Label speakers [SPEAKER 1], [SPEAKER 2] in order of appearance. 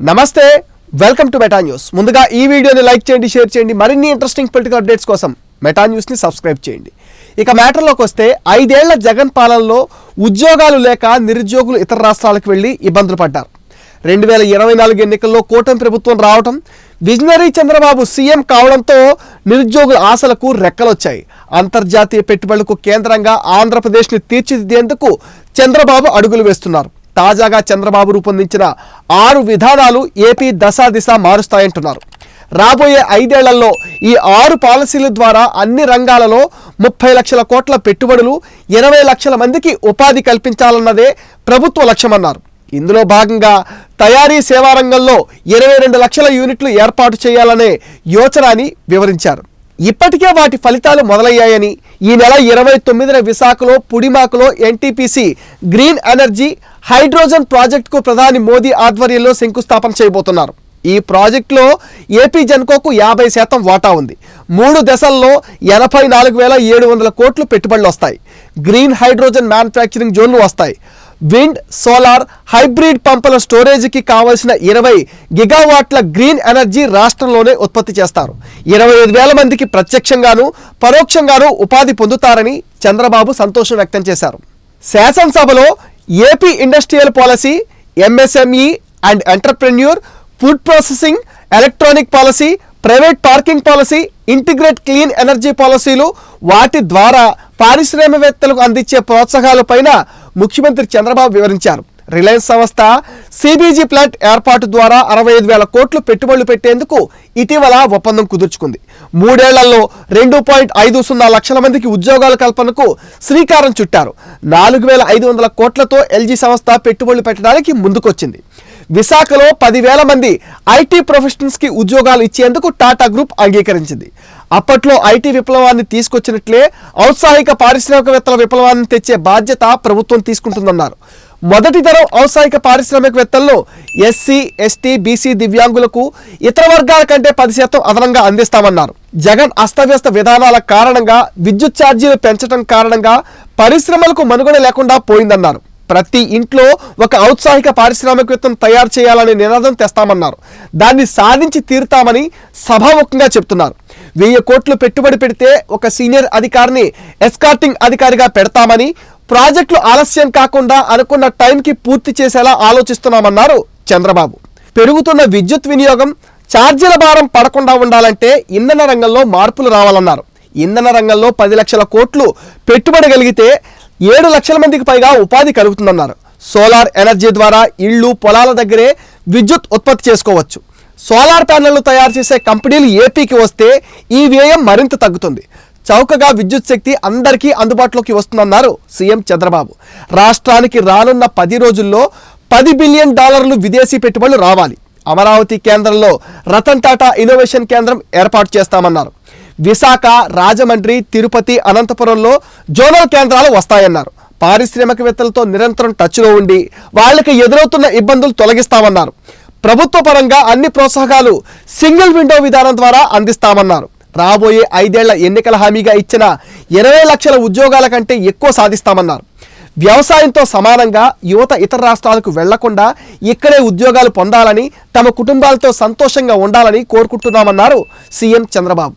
[SPEAKER 1] నమస్తే welcome to meta news. ముందుగా ఈ వీడియోని లైక్ చేయండి షేర్ చేయండి మరిన్ని ఇంట్రెస్టింగ్ పొలిటికల్ అప్డేట్స్ కోసం మెటా న్యూస్ని సబ్స్క్రైబ్ చేయండి. ఇక మ్యాటర్లోకి వస్తే ఐదేళ్ళ జగన్ పాలనలో ఉద్యోగాలు లేక నిరుద్యోగులు ఇతర రాష్ట్రాలకు వెళ్ళి ఇబ్బందులు పడ్డారు. రెండు వేల ఇరవై నాలుగు ఎన్నికల్లో కూటమి ప్రభుత్వం రావడం విజనరీ చంద్రబాబు సీఎం కావడంతో నిరుద్యోగుల ఆశలకు రెక్కలొచ్చాయి. అంతర్జాతీయ పెట్టుబడులకు కేంద్రంగా ఆంధ్రప్రదేశ్ని తీర్చిదిద్దేందుకు చంద్రబాబు అడుగులు వేస్తున్నారు. తాజాగా చంద్రబాబు రూపొందించిన ఆరు విధానాలు ఏపీ దశా దిశ మారుస్తాయంటున్నారు. రాబోయే ఐదేళ్ళలో ఈ ఆరు పాలసీల ద్వారా అన్ని రంగాలలో ముప్పై లక్షల కోట్ల పెట్టుబడులు ఇరవై లక్షల మందికి ఉపాధి కల్పించాలన్నదే ప్రభుత్వ లక్ష్యమన్నారు. ఇందులో భాగంగా తయారీ సేవా రంగంలో ఇరవై రెండు లక్షల యూనిట్లు ఏర్పాటు చేయాలనే యోచన అని వివరించారు. ఇప్పటికే వాటి ఫలితాలు మొదలయ్యాయని ఈ నెల ఇరవై తొమ్మిదిన విశాఖలో పుడిమాకులో ఎన్టీపీసీ గ్రీన్ ఎనర్జీ హైడ్రోజన్ ప్రాజెక్టుకు ప్రధాని మోదీ ఆధ్వర్యంలో శంకుస్థాపన చేయబోతున్నారు. ఈ ప్రాజెక్టులో ఏపీ జెన్కోకు యాభై శాతం వాటా ఉంది. మూడు దశల్లో ఎనభై నాలుగు వేల ఏడు వందల కోట్లు పెట్టుబడులు వస్తాయి. గ్రీన్ హైడ్రోజన్ మ్యానుఫ్యాక్చరింగ్ జోన్లు వస్తాయి. విండ్ సోలార్ హైబ్రిడ్ పంపుల స్టోరేజీకి కావలసిన ఇరవై గిగావాట్ల గ్రీన్ ఎనర్జీ రాష్ట్రంలోనే ఉత్పత్తి చేస్తారు. ఇరవై ఐదు వేల మందికి ప్రత్యక్షంగాను పరోక్షంగాను ఉపాధి పొందుతారని చంద్రబాబు సంతోషం వ్యక్తం చేశారు. శాసనసభలో AP industrial policy MSME and entrepreneur food processing electronic policy private parking policy integrate clean energy పాలసీలు వాటి ద్వారా పారిశ్రామికవేత్తలకు అందించే ప్రోత్సాహాలపైన ముఖ్యమంత్రి చంద్రబాబు వివరించారు. రిలయన్స్ సంస్థ సిబీజీ ప్లాంట్ ఏర్పాటు ద్వారా అరవై ఐదు వేల కోట్లు పెట్టుబడులు పెట్టేందుకు ఇటీవల ఒప్పందం కుదుర్చుకుంది. మూడేళ్ళలో రెండు పాయింట్ ఐదు సున్నా లక్షల మందికి ఉద్యోగాల కల్పనకు శ్రీకారం చుట్టారు. నాలుగు వేల ఐదు వందల కోట్లతో ఎల్జీ సంస్థ పెట్టుబడులు పెట్టడానికి ముందుకొచ్చింది. విశాఖలో పదివేల మంది ఐటీ ప్రొఫెషనల్స్కి ఉద్యోగాలు ఇచ్చేందుకు టాటా గ్రూప్ అంగీకరించింది. అప్పట్లో ఐటీ విప్లవాన్ని తీసుకొచ్చినట్లే ఔత్సాహిక పారిశ్రామికవేత్తల విప్లవాన్ని తెచ్చే బాధ్యత ప్రభుత్వం తీసుకుంటుందన్నారు. మొదటి తరం ఔత్సాహిక పారిశ్రామికవేత్తల్లో ఎస్సీ ఎస్టీ బీసీ దివ్యాంగులకు ఇతర వర్గాల కంటే పది శాతం అదనంగా అందిస్తామన్నారు. జగన్ అస్తవ్యస్త విధానాల కారణంగా విద్యుత్ ఛార్జీలు పెంచడం కారణంగా పరిశ్రమలకు మనుగడ లేకుండా పోయిందన్నారు. ప్రతి ఇంట్లో ఒక ఔత్సాహిక పారిశ్రామికవేత్తను తయారు చేయాలనే నినాదం తెస్తామన్నారు. దాన్ని సాధించి తీరుతామని సభాముఖంగా చెప్తున్నారు. వెయ్యి కోట్లు పెట్టుబడి పెడితే ఒక సీనియర్ అధికారిని ఎస్కార్టింగ్ అధికారిగా పెడతామని ప్రాజెక్టులు ఆలస్యం కాకుండా అనుకున్న టైంకి పూర్తి చేసేలా ఆలోచిస్తున్నామన్నారు చంద్రబాబు. పెరుగుతున్న విద్యుత్ వినియోగం ఛార్జీల భారం పడకుండా ఉండాలంటే ఇంధన రంగంలో మార్పులు రావాలన్నారు. ఇంధన రంగంలో పది లక్షల కోట్లు పెట్టుబడి కలిగితే ఏడు లక్షల మందికి పైగా ఉపాధి కలుగుతుందన్నారు. సోలార్ ఎనర్జీ ద్వారా ఇళ్ళు పొలాల దగ్గరే విద్యుత్ ఉత్పత్తి చేసుకోవచ్చు. సోలార్ ప్యానెళ్ళు తయారు చేసే కంపెనీలు ఏపీకి వస్తే ఈ వ్యయం మరింత తగ్గుతుంది. చౌకగా విద్యుత్ శక్తి అందరికీ అందుబాటులోకి వస్తుందన్నారు సీఎం చంద్రబాబు. రాష్ట్రానికి రానున్న పది రోజుల్లో పది బిలియన్ డాలర్లు విదేశీ పెట్టుబడులు రావాలి. అమరావతి కేంద్రంలో రతన్ టాటా ఇన్నోవేషన్ కేంద్రం ఏర్పాటు చేస్తామన్నారు. విశాఖ రాజమండ్రి తిరుపతి అనంతపురంలో జోనల్ కేంద్రాలు వస్తాయన్నారు. పారిశ్రామికవేత్తలతో నిరంతరం టచ్లో ఉండి వాళ్ళకి ఎదురవుతున్న ఇబ్బందులు తొలగిస్తామన్నారు. ప్రభుత్వ పరంగా అన్ని ప్రోత్సాహకాలు సింగిల్ విండో విధానం ద్వారా అందిస్తామన్నారు. రాబోయే ఐదేళ్ళ ఎన్నికల హామీగా ఇచ్చిన ఇరవై లక్షల ఉద్యోగాల కంటే ఎక్కువ సాధిస్తామన్నారు. వ్యవసాయంతో సమానంగా యువత ఇతర రాష్ట్రాలకు వెళ్ళకుండా ఇక్కడే ఉద్యోగాలు పొందాలని తమ కుటుంబాలతో సంతోషంగా ఉండాలని కోరుకుంటున్నామన్నారు సీఎం చంద్రబాబు.